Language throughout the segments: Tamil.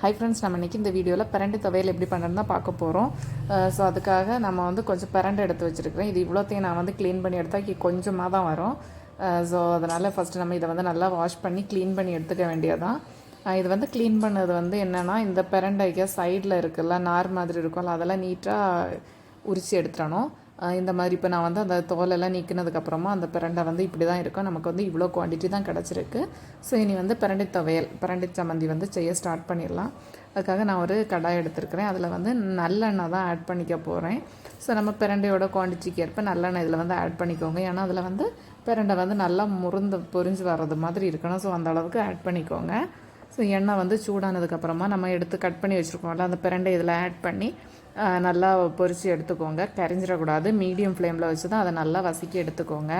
ஹை ஃப்ரெண்ட்ஸ் நம்ம இன்றைக்கி இந்த வீடியோவில் பிரண்டு துவையல் எப்படி பண்ணுறதுன்னு தான் பார்க்க போகிறோம் ஸோ அதுக்காக நம்ம வந்து கொஞ்சம் பிரண்டு எடுத்து வச்சுருக்கிறேன். இது இவ்வளோத்தையும் நான் வந்து க்ளீன் பண்ணி எடுத்தால் கொஞ்சமாக தான் வரும். ஸோ அதனால் ஃபஸ்ட்டு நம்ம இதை வந்து நல்லா வாஷ் பண்ணி க்ளீன் பண்ணி எடுத்துக்க வேண்டியதான் இது வந்து க்ளீன் பண்ணது வந்து என்னென்னா இந்த பிரண்டைக்கு சைடில் இருக்குல்ல நார் மாதிரி இருக்கும்ல அதெல்லாம் நீட்டாக உரித்து எடுத்துடணும். இந்த மாதிரி இப்போ நான் வந்து அந்த தோலெல்லாம் நீக்கினதுக்கப்புறமா அந்த பிரண்டை வந்து இப்படி தான் இருக்கும். நமக்கு வந்து இவ்வளோ குவான்டிட்டி தான் கிடச்சிருக்கு. ஸோ இனி வந்து பிரண்டை துவையல் பிரண்டை சம்மந்தி வந்து செய்ய ஸ்டார்ட் பண்ணிடலாம். அதுக்காக நான் ஒரு கடாய் எடுத்துருக்கிறேன். அதில் வந்து நல்லெண்ணெய் தான் ஆட் பண்ணிக்க போகிறேன் ஸோ நம்ம பிரண்டையோட குவான்டிட்டிக்கு ஏற்ப நல்லெண்ணெய் இதில் வந்து ஆட் பண்ணிக்கோங்க. ஏன்னா அதில் வந்து பிரண்டை வந்து நல்லா முருந்து பொரிஞ்சு வர்றது மாதிரி இருக்கணும். ஸோ அந்த அளவுக்கு ஆட் பண்ணிக்கோங்க. ஸோ எண்ணெய் வந்து சூடானதுக்கப்புறமா நம்ம எடுத்து கட் பண்ணி வச்சுருக்கோம்ல அந்த பிரண்டை இதில் ஆட் பண்ணி நல்லா பொரித்து எடுத்துக்கோங்க. கரைஞ்சிடக்கூடாது. மீடியம் ஃப்ளேமில் வச்சு தான் அதை நல்லா வதக்கி எடுத்துக்கோங்க.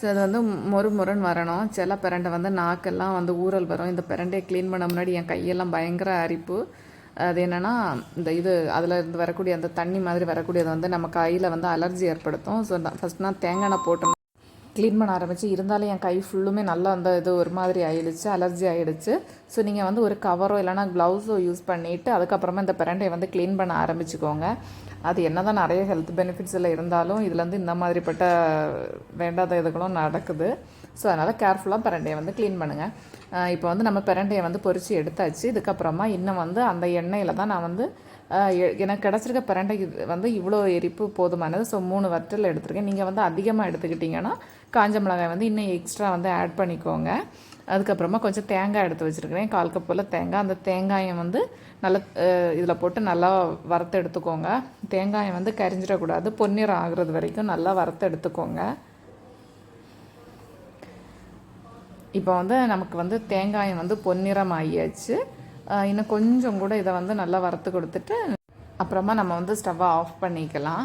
ஸோ அது வந்து மொறு மொறுன்னு வரணும். சில பிரண்டை வந்து நாக்கெல்லாம் வந்து ஊறல் வரும். இந்த பிரண்டையை க்ளீன் பண்ண முன்னாடி என் கையெல்லாம் பயங்கர அரிப்பு. அது என்னென்னா இந்த இது அதில் இருந்து வரக்கூடிய அந்த தண்ணி மாதிரி வரக்கூடியது வந்து நம்ம கையில் வந்து அலர்ஜி ஏற்படுத்தும். ஸோ ஃபஸ்ட் நான் தேங்காய் எண்ணெய் போட்டோம் க்ளீன் பண்ண ஆரம்பித்து இருந்தாலும் என் கை ஃபுல்லுமே நல்லா அந்த இது ஒரு மாதிரி ஆயிடுச்சு அலர்ஜி ஆயிடுச்சு. ஸோ நீங்கள் வந்து ஒரு கவரோ இல்லைனா க்ளவுஸோ யூஸ் பண்ணிவிட்டு அதுக்கப்புறமா இந்த பிரண்டையை வந்து க்ளீன் பண்ண ஆரம்பிச்சுக்கோங்க. அது என்ன தான் நிறைய ஹெல்த் பெனிஃபிட்ஸ் எல்லாம் இருந்தாலும் இதுலேருந்து இந்த மாதிரிப்பட்ட வேண்டாத இதுகளும் நடக்குது. ஸோ அதனால் கேர்ஃபுல்லாக பிரண்டையை வந்து க்ளீன் பண்ணுங்கள் இப்போ வந்து நம்ம பிரண்டையை வந்து பொறிச்சு எடுத்தாச்சு. இதுக்கப்புறமா இன்னும் வந்து அந்த எண்ணெயில் தான் நான் வந்து எனக்கு கிடச்சிருக்க பிரண்டை இது வந்து இவ்வளோ எரிப்பு போதுமானது. ஸோ மூணு வற்றல் எடுத்திருக்கேன். நீங்கள் வந்து அதிகமாக எடுத்துக்கிட்டிங்கன்னா காஞ்ச மிளகாய் வந்து இன்னும் எக்ஸ்ட்ரா வந்து ஆட் பண்ணிக்கோங்க. அதுக்கப்புறமா கொஞ்சம் தேங்காய் எடுத்து வச்சுருக்கிறேன். கால் கப் போல் தேங்காய். அந்த தேங்காயை வந்து நல்லா இதில் போட்டு நல்லா வறுத்து எடுத்துக்கோங்க. தேங்காயை வந்து கரிஞ்சிடக்கூடாது. பொன்னிறம் ஆகுறது வரைக்கும் நல்லா வறுத்து எடுத்துக்கோங்க. இப்போ வந்து நமக்கு வந்து தேங்காயம் வந்து பொன்னிறம் ஆகியாச்சு இன்னும் கொஞ்சம் கூட இதை வந்து நல்லா வறுத்து கொடுத்துட்டு அப்புறமா நம்ம வந்து ஸ்டவ்வை ஆஃப் பண்ணிக்கலாம்.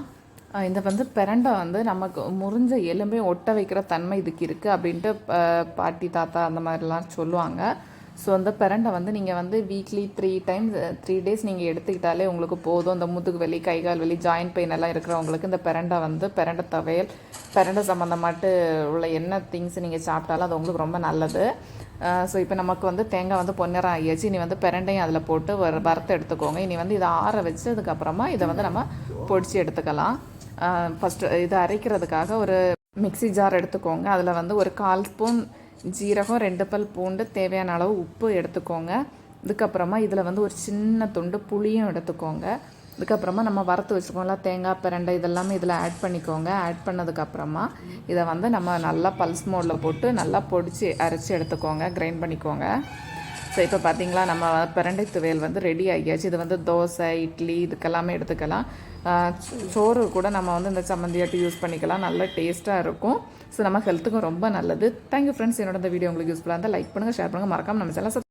இந்த வந்து பிரண்டை வந்து நமக்கு முறிஞ்ச எலும்பே ஒட்ட வைக்கிற தன்மை இதுக்கு இருக்குது அப்படின்ட்டு பாட்டி தாத்தா அந்த மாதிரிலாம் சொல்லுவாங்க. ஸோ அந்த பிரண்டை வந்து நீங்கள் வந்து weekly three times three days நீங்கள் எடுத்துக்கிட்டாலே உங்களுக்கு போதும். இந்த முதுகு வலி கை கால் வலி ஜாயின்ட் பெயின் எல்லாம் இருக்கிறவங்களுக்கு இந்த பிரண்டை வந்து பிரண்டை தவையல் பிரண்டை சம்மந்தமாட்டு உள்ள என்ன திங்ஸ் நீங்கள் சாப்பிட்டாலும் அது உங்களுக்கு ரொம்ப நல்லது. ஸோ இப்போ நமக்கு வந்து தேங்காய் வந்து பொன்னிறம் ஆகியாச்சு. இனி வந்து பிரண்டையும் அதில் போட்டு வறு வறுத்து எடுத்துக்கோங்க. இனி வந்து இதை ஆற வச்சு அதுக்கப்புறமா இதை வந்து நம்ம பொடிச்சு எடுத்துக்கலாம். ஃபஸ்ட்டு இதை அரைக்கிறதுக்காக ஒரு மிக்ஸி ஜார் எடுத்துக்கோங்க. அதில் வந்து ஒரு கால் ஸ்பூன் ஜீரகம் ரெண்டு பல் பூண்டு தேவையான அளவு உப்பு எடுத்துக்கோங்க. இதுக்கப்புறமா இதில் வந்து ஒரு சின்ன துண்டு புளியும் எடுத்துக்கோங்க. இதுக்கப்புறமா நம்ம வறுத்து வச்சுக்கோங்களா தேங்காய் பிரண்டை இதெல்லாமே இதில் ஆட் பண்ணிக்கோங்க. ஆட் பண்ணதுக்கப்புறமா இதை வந்து நம்ம நல்லா பல்ஸ் மோடில் போட்டு நல்லா பொடிச்சு அரைச்சி எடுத்துக்கோங்க கிரைண்ட் பண்ணிக்கோங்க. ஸோ இப்போ பார்த்தீங்களா நம்ம பிரண்டை துவையல் வந்து ரெடி ஆகியாச்சு. இது வந்து தோசை இட்லி இதுக்கெல்லாமே எடுத்துக்கலாம். சோ- சோறு கூட நம்ம வந்து இந்த சம்மந்தியாட்டி யூஸ் பண்ணிக்கலாம். நல்ல டேஸ்ட்டாக இருக்கும். ஸோ நம்ம ஹெல்த்துக்கும் ரொம்ப நல்லது. தேங்க்யூ ஃப்ரெண்ட்ஸ் என்னோட இந்த வீடியோ உங்களுக்கு யூஸ்ஃபுல்லாக இருந்தால் லைக் பண்ணுங்கள் ஷேர் பண்ணுங்கள் மறக்காமல் நம்ம சேனல்